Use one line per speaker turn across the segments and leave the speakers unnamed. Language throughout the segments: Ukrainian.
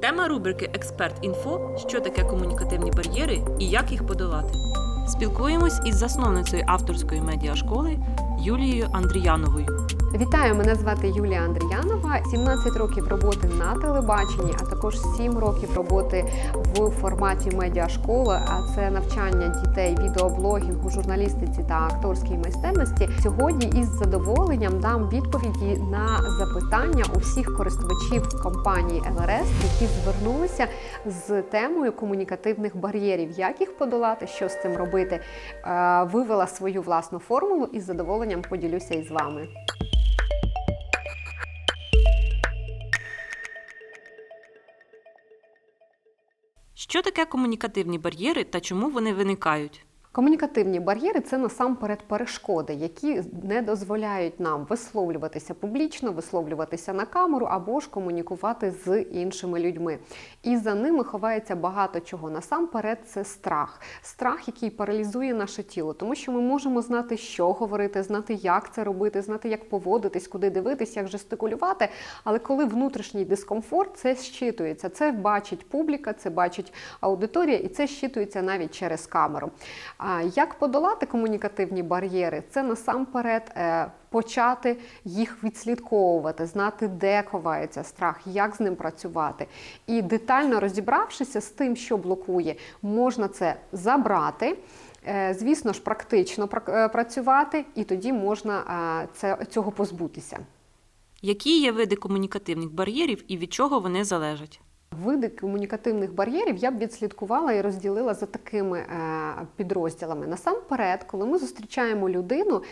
Тема рубрики Експерт інфо що таке комунікативні бар'єри і як їх подолати. Спілкуємось із засновницею авторської медіашколи Юлією Андріяновою.
Вітаю, мене звати Юлія Андріянова. 17 років роботи на телебаченні, а також 7 років роботи в форматі медіашколи. А це навчання дітей відеоблогінгу, журналістиці та акторській майстерності. Сьогодні із задоволенням дам відповіді на запитання усіх користувачів компанії Еверест, які звернулися з темою комунікативних бар'єрів, як їх подолати, що з цим робити. Е, Вивела свою власну формулу і з задоволенням поділюся із вами.
Що таке комунікативні бар'єри та чому вони виникають?
Комунікативні бар'єри це насамперед перешкоди, які не дозволяють нам висловлюватися публічно, висловлюватися на камеру або ж комунікувати з іншими людьми. І за ними ховається багато чого. Насамперед, це страх. Страх, який паралізує наше тіло, тому що ми можемо знати, що говорити, знати, як це робити, знати, як поводитись, куди дивитись, як жестикулювати. Але коли внутрішній дискомфорт, це щитується. Це бачить публіка, це бачить аудиторія, і це щитується навіть через камеру. Як подолати комунікативні бар'єри? Це насамперед е, почати їх відслідковувати, знати, де ховається страх, як з ним працювати. І детально розібравшися з тим, що блокує, можна це забрати. е, Звісно ж, практично пра- е, працювати, і тоді можна цього позбутися.
Які є види комунікативних бар'єрів і від чого вони залежать?
Види комунікативних бар'єрів я б відслідкувала і розділила за такими е, підрозділами. Насамперед, коли ми зустрічаємо людину,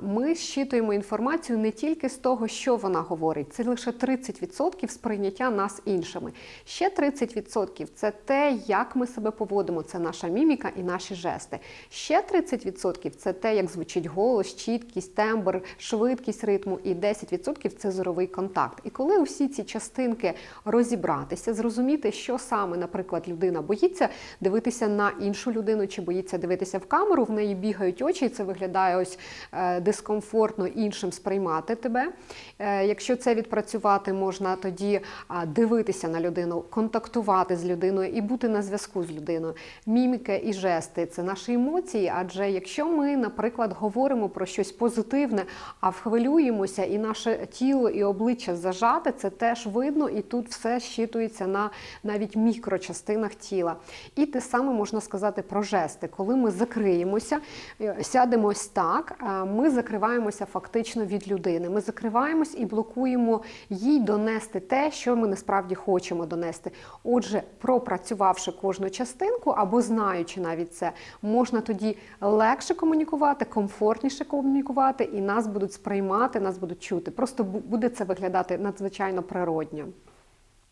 ми щитуємо інформацію не тільки з того, що вона говорить, це лише 30% сприйняття нас іншими. Ще 30% це те, як ми себе поводимо, це наша міміка і наші жести. Ще 30% це те, як звучить голос, чіткість, тембр, швидкість ритму, і 10% це зоровий контакт. І коли усі ці частинки розібратися, зрозуміти, що саме, наприклад, людина боїться дивитися на іншу людину чи боїться дивитися в камеру, в неї бігають очі, і це виглядає ось е, дискомфортно іншим сприймати тебе. Е, Якщо це відпрацювати, можна тоді дивитися на людину, контактувати з людиною і бути на зв'язку з людиною. Міміка і жести це наші емоції. Адже якщо ми, наприклад, говоримо про щось позитивне, а хвилюємося, і наше тіло і обличчя зажате, це теж видно, і тут все щитується на навіть мікрочастинах тіла. І те саме можна сказати про жести. Коли ми закриємося, е, сядемо ось так, ми закриваємося фактично від людини. Ми закриваємось і блокуємо їй донести те, що ми насправді хочемо донести. Отже, пропрацювавши кожну частинку або знаючи навіть це, можна тоді легше комунікувати, комфортніше комунікувати, і нас будуть сприймати, нас будуть чути. Просто бу- буде це виглядати надзвичайно природньо.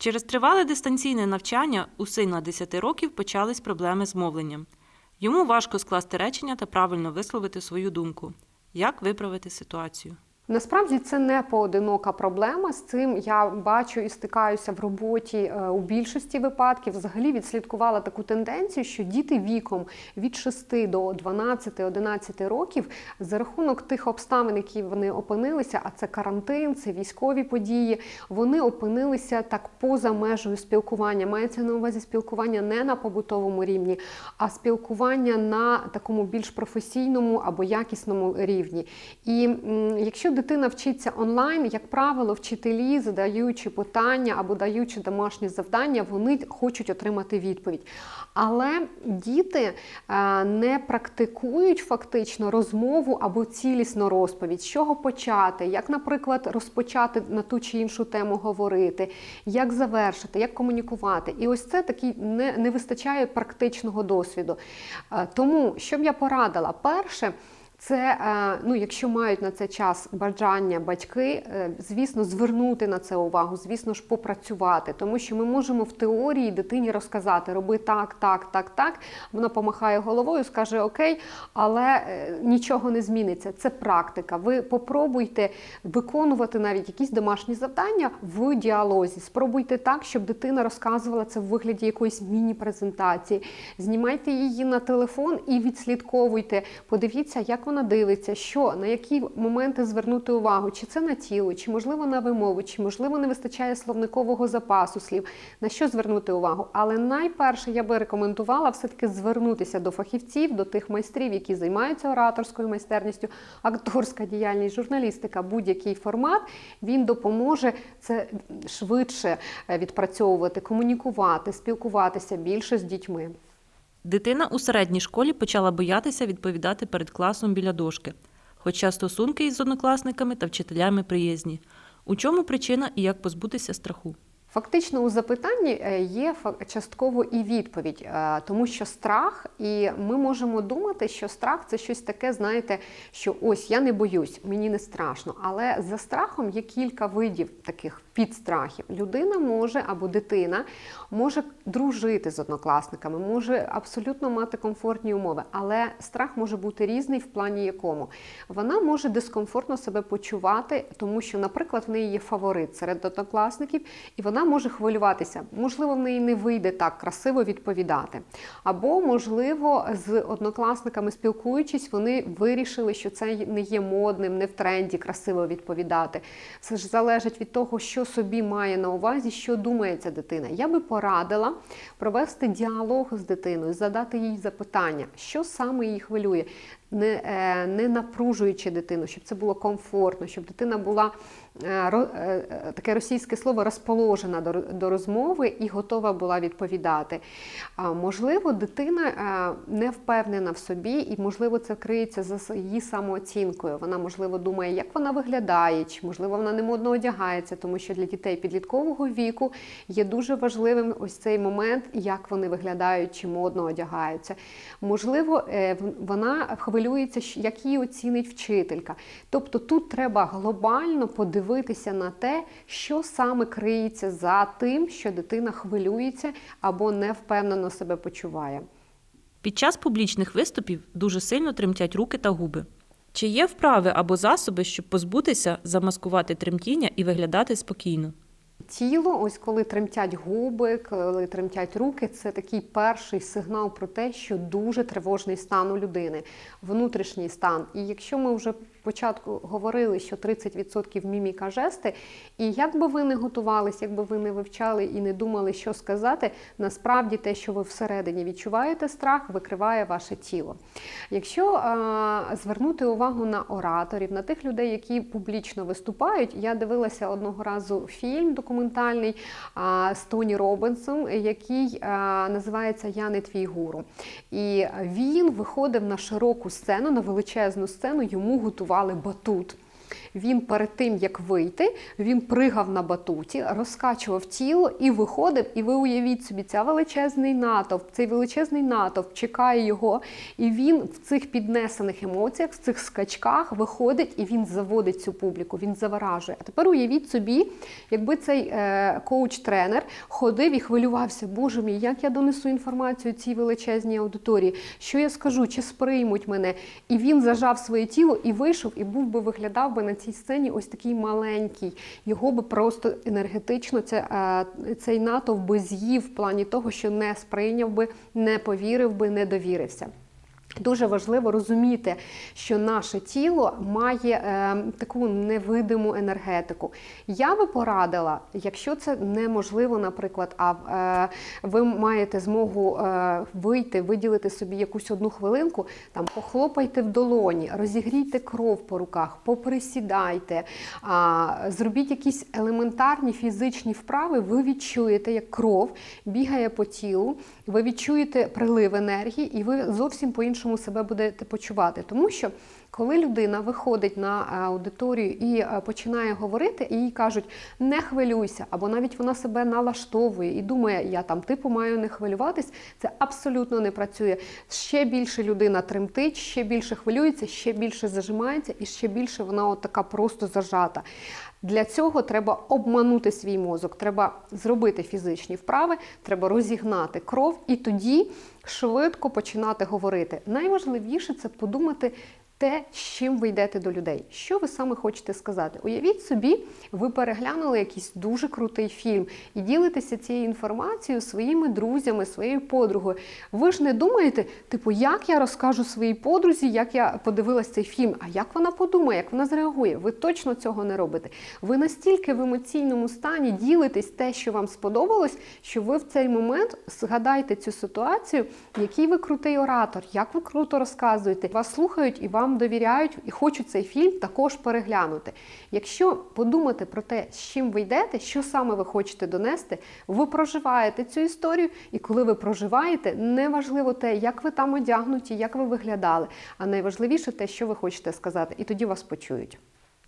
Через тривале дистанційне навчання у сина 10 років почались проблеми з мовленням. Йому важко скласти речення та правильно висловити свою думку. Як виправити ситуацію?
Насправді це не поодинока проблема. З цим я бачу і стикаюся в роботі е, у більшості випадків. Взагалі відслідкувала таку тенденцію, що діти віком від 6 до 12-11 років за рахунок тих обставин, які вони опинилися, а це карантин, це військові події. Вони опинилися так поза межею спілкування. Мається на увазі спілкування не на побутовому рівні, а спілкування на такому більш професійному або якісному рівні. І якщо дитина вчиться онлайн, як правило, вчителі, задаючи питання або даючи домашні завдання, вони хочуть отримати відповідь. Але діти е, не практикують фактично розмову або цілісну розповідь, з чого почати, як, наприклад, розпочати на ту чи іншу тему говорити, як завершити, як комунікувати. І ось це такий не, не вистачає практичного досвіду. Е, Тому, що б я порадила, перше. Це, е, ну, якщо мають на це час бажання батьки, е, звісно, звернути на це увагу, звісно ж, попрацювати, тому що ми можемо в теорії дитині розказати, роби так, так, так, так. Вона помахає головою, скаже Окей, але е, нічого не зміниться. Це практика. Ви попробуйте виконувати навіть якісь домашні завдання в діалозі. Спробуйте так, щоб дитина розказувала це в вигляді якоїсь міні-презентації. Знімайте її на телефон і відслідковуйте. Подивіться, як вона вона дивиться, що на які моменти звернути увагу, чи це на тіло, чи можливо на вимову, чи можливо не вистачає словникового запасу слів, на що звернути увагу. Але найперше я би рекомендувала все-таки звернутися до фахівців, до тих майстрів, які займаються ораторською майстерністю, акторська діяльність, журналістика, будь-який формат, він допоможе це швидше е, відпрацьовувати, комунікувати, спілкуватися більше з дітьми.
Дитина у середній школі почала боятися відповідати перед класом біля дошки, хоча стосунки із однокласниками та вчителями приязні. У чому причина і як позбутися страху?
Фактично у запитанні е, є частково і відповідь, е, тому що страх, і ми можемо думати, що страх це щось таке, знаєте, що ось я не боюсь, мені не страшно. Але за страхом є кілька видів таких підстрахів. Людина може або дитина може дружити з однокласниками, може абсолютно мати комфортні умови, але страх може бути різний в плані якому. Вона може дискомфортно себе почувати, тому що, наприклад, в неї є фаворит серед однокласників, і вона може хвилюватися. Можливо, в неї не вийде так красиво відповідати. Або, можливо, з однокласниками спілкуючись, вони вирішили, що це не є модним, не в тренді красиво відповідати. Це ж залежить від того, що собі має на увазі, що думає ця дитина. Я би порадила провести діалог з дитиною, задати їй запитання, що саме її хвилює. Не, е, не напружуючи дитину, щоб це було комфортно, щоб дитина була е, е, таке російське слово розположена до, до розмови і готова була відповідати. Можливо, дитина не впевнена в собі, і можливо це криється за її самооцінкою. Вона, можливо, думає, як вона виглядає, чи можливо вона не модно одягається, тому що для дітей підліткового віку є дуже важливим ось цей момент, як вони виглядають, чи модно одягаються. Можливо, вона хвилюється, щ- як її оцінить вчителька. Тобто тут треба глобально подивитися на те, що саме криється за тим, що дитина хвилюється або невпевнено себе почуває.
Під час публічних виступів дуже сильно тремтять руки та губи. Чи є вправи або засоби, щоб позбутися, замаскувати тремтіння і виглядати спокійно?
Тіло, ось коли тремтять губи, коли тремтять руки, це такий перший сигнал про те, що дуже тривожний стан у людини, внутрішній стан. І якщо ми вже спочатку говорили, що 30% міміка жести, і як би ви не готувались, як би ви не вивчали і не думали, що сказати, насправді те, що ви всередині відчуваєте страх, викриває ваше тіло. Якщо а, звернути увагу на ораторів, на тих людей, які публічно виступають, я дивилася одного разу фільм документальний а, з Тоні Робінсом, який а, називається Я не твій гуру. І він виходив на широку сцену, на величезну сцену, йому готували батут. Він перед тим як вийти, він пригав на батуті, розкачував тіло і виходив. І ви уявіть собі, ця величезний натовп, цей величезний натовп чекає його, і він в цих піднесених емоціях, в цих скачках виходить і він заводить цю публіку, він заворажує. А тепер уявіть собі, якби цей е, коуч-тренер ходив і хвилювався, боже мій, як я донесу інформацію цій величезній аудиторії, що я скажу, чи сприймуть мене. І він зажав своє тіло і вийшов, і був би виглядав би на цій сцені ось такий маленький. Його би просто енергетично це, е, цей натовп би з'їв в плані того, що не сприйняв би, не повірив би, не довірився. Дуже важливо розуміти, що наше тіло має е, таку невидиму енергетику. Я би порадила, якщо це неможливо, наприклад, а е, ви маєте змогу е, вийти, виділити собі якусь одну хвилинку, там похлопайте в долоні, розігрійте кров по руках, поприсідайте, а, зробіть якісь елементарні фізичні вправи, ви відчуєте, як кров бігає по тілу, ви відчуєте прилив енергії, і ви зовсім по-іншому себе будете почувати. Тому що коли людина виходить на е, аудиторію і е, починає говорити, і їй кажуть, не хвилюйся, або навіть вона себе налаштовує і думає, я там типу маю не хвилюватись, це абсолютно не працює. Ще більше людина тремтить, ще більше хвилюється, ще більше зажимається, і ще більше вона от така просто зажата. Для цього треба обманути свій мозок, треба зробити фізичні вправи, треба розігнати кров і тоді швидко починати говорити. Найважливіше це подумати. Те, з чим ви йдете до людей. Що ви саме хочете сказати? Уявіть собі, ви переглянули якийсь дуже крутий фільм і ділитеся цією інформацією своїми друзями, своєю подругою. Ви ж не думаєте, типу, як я розкажу своїй подрузі, як я подивилась цей фільм, а як вона подумає, як вона зреагує? Ви точно цього не робите. Ви настільки в емоційному стані ділитесь те, що вам сподобалось, що ви в цей момент згадаєте цю ситуацію, який ви крутий оратор, як ви круто розказуєте. Вас слухають і вам довіряють, і хочуть цей фільм також переглянути. Якщо подумати про те, з чим ви йдете, що саме ви хочете донести, ви проживаєте цю історію, і коли ви проживаєте, неважливо те, як ви там одягнуті, як ви виглядали, а найважливіше те, що ви хочете сказати, і тоді вас почують.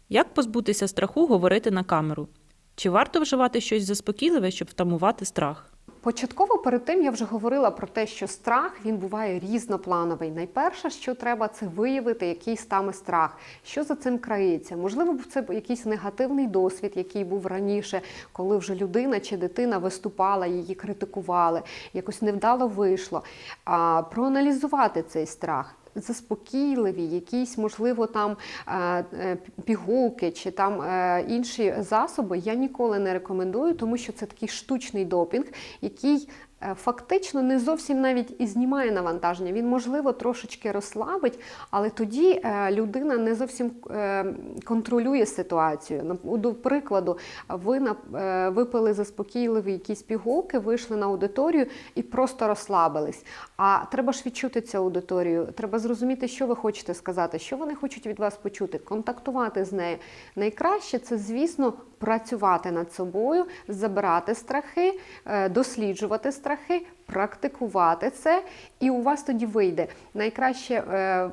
Як позбутися страху говорити на камеру? Чи варто вживати щось заспокійливе, щоб втамувати страх?
Початково перед тим я вже говорила про те, що страх він буває різноплановий. Найперше, що треба, це виявити якийсь саме страх, що за цим крається. Можливо, це якийсь негативний досвід, який був раніше, коли вже людина чи дитина виступала, її критикували, якось невдало вийшло. А проаналізувати цей страх. Заспокійливі, якісь, можливо, там е, е, пігулки чи там е, інші засоби я ніколи не рекомендую, тому що це такий штучний допінг, який фактично не зовсім навіть і знімає навантаження. Він, можливо, трошечки розслабить, але тоді е, людина не зовсім е, контролює ситуацію. До прикладу, ви е, випили заспокійливі якісь пігулки, вийшли на аудиторію і просто розслабились. А треба ж відчути цю аудиторію, треба зрозуміти, що ви хочете сказати, що вони хочуть від вас почути, контактувати з нею. Найкраще це, звісно, працювати над собою, забирати страхи, е, досліджувати страхи, практикувати це, і у вас тоді вийде. Найкраще е,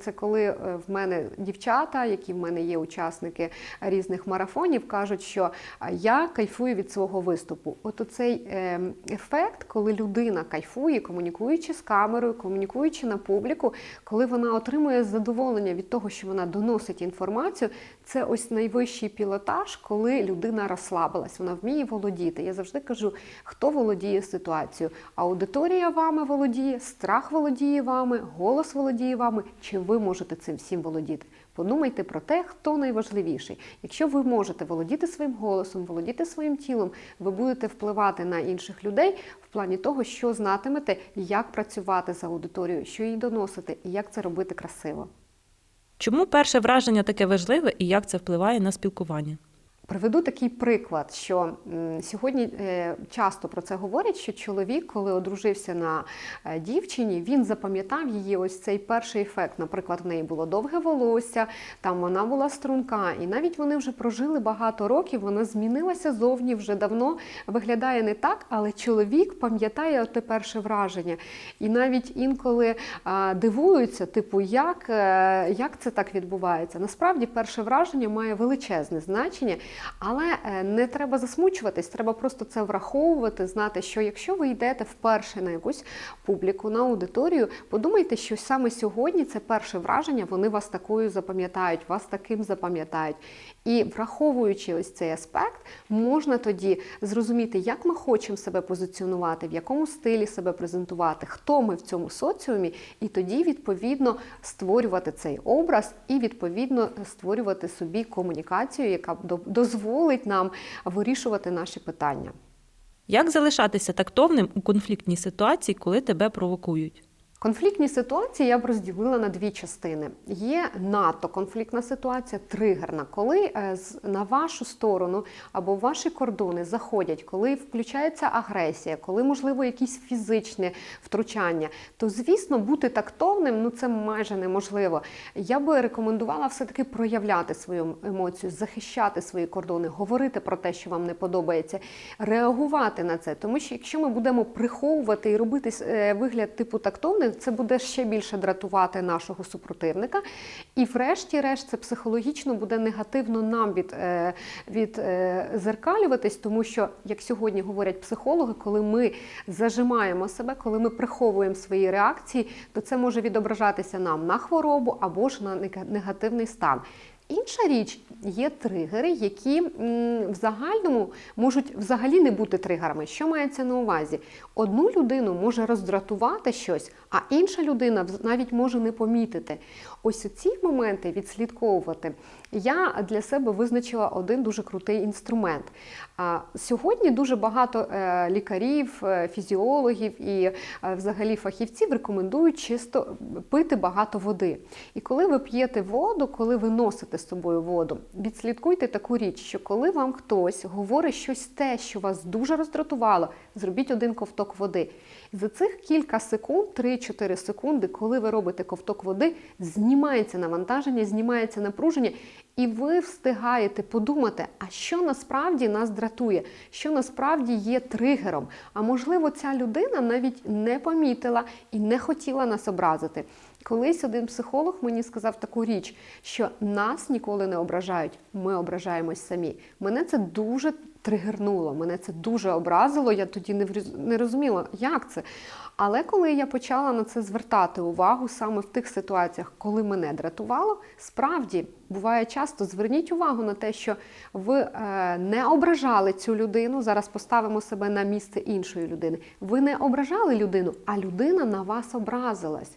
це коли е, в мене дівчата, які в мене є учасники різних марафонів, кажуть, що я кайфую від свого виступу. От оцей е, ефект, коли людина кайфує, комунікуючи з камерою, комунікуючи на публіку, коли вона отримує задоволення від того, що вона доносить інформацію, це ось найвищий пілотаж, коли людина розслабилась, вона вміє володіти. Я завжди кажу, хто володіє ситуацією. Аудиторія вами володіє, страх володіє вами, голос володіє вами. Чи ви можете цим всім володіти? Подумайте про те, хто найважливіший. Якщо ви можете володіти своїм голосом, володіти своїм тілом, ви будете впливати на інших людей в плані того, що знатимете, як працювати з аудиторією, що їй доносити і як це робити красиво.
Чому перше враження таке важливе і як це впливає на спілкування?
Приведу такий приклад, що сьогодні е, часто про це говорять, що чоловік, коли одружився на е, дівчині, він запам'ятав її ось цей перший ефект. Наприклад, в неї було довге волосся, там вона була струнка, і навіть вони вже прожили багато років. Вона змінилася зовні вже давно виглядає не так, але чоловік пам'ятає те перше враження. І навіть інколи дивуються, типу, як, е, як це так відбувається. Насправді, перше враження має величезне значення. Але е, не треба засмучуватись, треба просто це враховувати, знати, що якщо ви йдете вперше на якусь публіку, на аудиторію, подумайте, що саме сьогодні це перше враження, вони вас такою запам'ятають, вас таким запам'ятають. І враховуючи ось цей аспект, можна тоді зрозуміти, як ми хочемо себе позиціонувати, в якому стилі себе презентувати, хто ми в цьому соціумі, і тоді відповідно створювати цей образ і відповідно створювати собі комунікацію, яка до- дозволить нам вирішувати наші питання.
Як залишатися тактовним у конфліктній ситуації, коли тебе провокують?
Конфліктні ситуації я б розділила на дві частини. Є надто конфліктна ситуація, тригерна, коли е, на вашу сторону або ваші кордони заходять, коли включається агресія, коли можливо якісь фізичні втручання, то звісно бути тактовним ну це майже неможливо. Я би рекомендувала все-таки проявляти свою емоцію, захищати свої кордони, говорити про те, що вам не подобається, реагувати на це. Тому що якщо ми будемо приховувати і робити е, вигляд типу тактовних, це буде ще більше дратувати нашого супротивника. І врешті-решт це психологічно буде негативно нам від, е, від е, зеркалюватись, тому що, як сьогодні говорять психологи, коли ми зажимаємо себе, коли ми приховуємо свої реакції, то це може відображатися нам на хворобу або ж на нега- негативний стан. Інша річ є тригери, які в загальному можуть взагалі не бути тригерами. Що мається на увазі? Одну людину може роздратувати щось, а інша людина навіть може не помітити. Ось ці моменти відслідковувати. Я для себе визначила один дуже крутий інструмент. Сьогодні дуже багато е, лікарів, е, фізіологів і е, взагалі фахівців рекомендують чисто пити багато води. І коли ви п'єте воду, коли ви носите з собою воду, відслідкуйте таку річ, що коли вам хтось говорить щось те, що вас дуже роздратувало, зробіть один ковток води. І за цих кілька секунд, 3-4 секунди, коли ви робите ковток води, знімається навантаження, знімається напруження, і ви встигаєте подумати, а що насправді нас дратує, що насправді є тригером. А можливо, ця людина навіть не помітила і не хотіла нас образити. Колись один психолог мені сказав таку річ, що нас ніколи не ображають, ми ображаємось самі. Мене це дуже тригернуло, мене це дуже образило. Я тоді не не розуміла, як це. Але коли я почала на це звертати увагу саме в тих ситуаціях, коли мене дратувало, справді буває часто зверніть увагу на те, що ви е, не ображали цю людину. Зараз поставимо себе на місце іншої людини. Ви не ображали людину, а людина на вас образилась.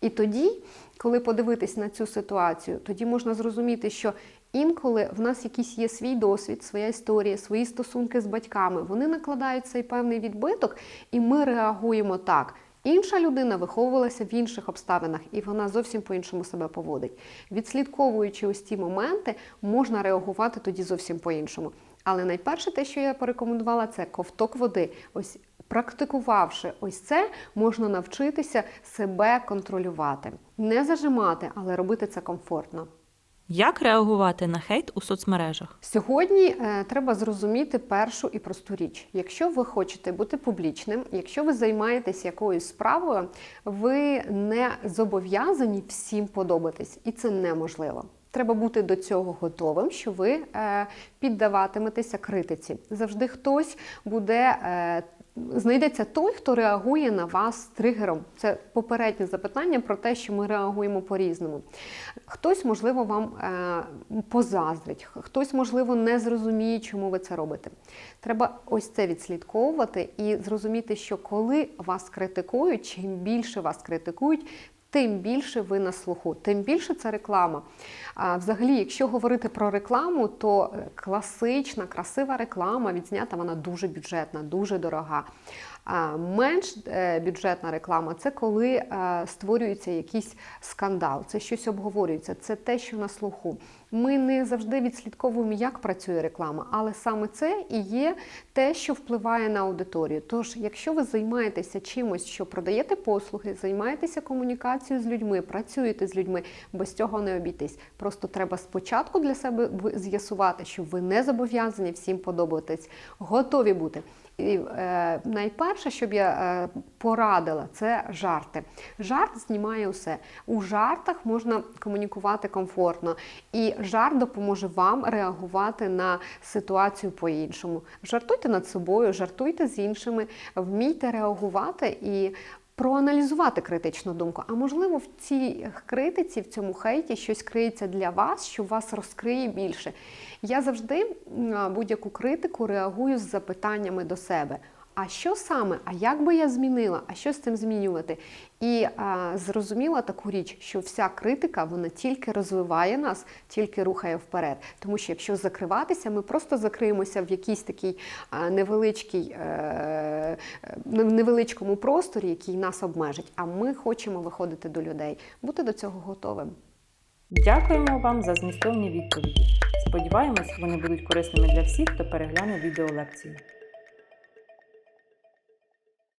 І тоді, коли подивитись на цю ситуацію, тоді можна зрозуміти, що інколи в нас якийсь є свій досвід, своя історія, свої стосунки з батьками. Вони накладають цей певний відбиток, і ми реагуємо так. Інша людина виховувалася в інших обставинах, і вона зовсім по-іншому себе поводить. Відслідковуючи ось ці моменти, можна реагувати тоді зовсім по-іншому. Але найперше, те, що я порекомендувала, це ковток води. Ось практикувавши ось це, можна навчитися себе контролювати, не зажимати, але робити це комфортно.
Як реагувати на хейт у соцмережах?
Сьогодні е, треба зрозуміти першу і просту річ. Якщо ви хочете бути публічним, якщо ви займаєтесь якоюсь справою, ви не зобов'язані всім подобатись, і це неможливо. Треба бути до цього готовим, що ви е, піддаватиметеся критиці. Завжди хтось буде. Е, Знайдеться той, хто реагує на вас тригером. Це попереднє запитання про те, що ми реагуємо по-різному. Хтось, можливо, вам е, позаздрить, хтось, можливо, не зрозуміє, чому ви це робите. Треба ось це відслідковувати і зрозуміти, що коли вас критикують, чим більше вас критикують, тим більше ви на слуху, тим більше це реклама. А взагалі, якщо говорити про рекламу, то е, класична, красива реклама відзнята вона дуже бюджетна, дуже дорога. Менш е, бюджетна реклама це коли е, створюється якийсь скандал, це щось обговорюється, це те, що на слуху. Ми не завжди відслідковуємо, як працює реклама, але саме це і є те, що впливає на аудиторію. Тож, якщо ви займаєтеся чимось, що продаєте послуги, займаєтеся комунікацією з людьми, працюєте з людьми, без цього не обійтись. Просто треба спочатку для себе з'ясувати, що ви не зобов'язані всім подобатись, готові бути. І е, найперше, що я е, порадила, це жарти. Жарт знімає усе. У жартах можна комунікувати комфортно, і жарт допоможе вам реагувати на ситуацію по-іншому. Жартуйте над собою, жартуйте з іншими, вмійте реагувати і. Проаналізувати критичну думку, а можливо, в цій критиці, в цьому хейті щось криється для вас, що вас розкриє більше. Я завжди на будь-яку критику реагую з запитаннями до себе. А що саме? А як би я змінила? А що з цим змінювати? І а, зрозуміла таку річ, що вся критика вона тільки розвиває нас, тільки рухає вперед. Тому що якщо закриватися, ми просто закриємося в якійсь такій а, невеличкій, е, е, невеличкому просторі, який нас обмежить. А ми хочемо виходити до людей, бути до цього готовим.
Дякуємо вам за змістовні відповіді. Сподіваємось, вони будуть корисними для всіх, хто перегляне відеолекцію.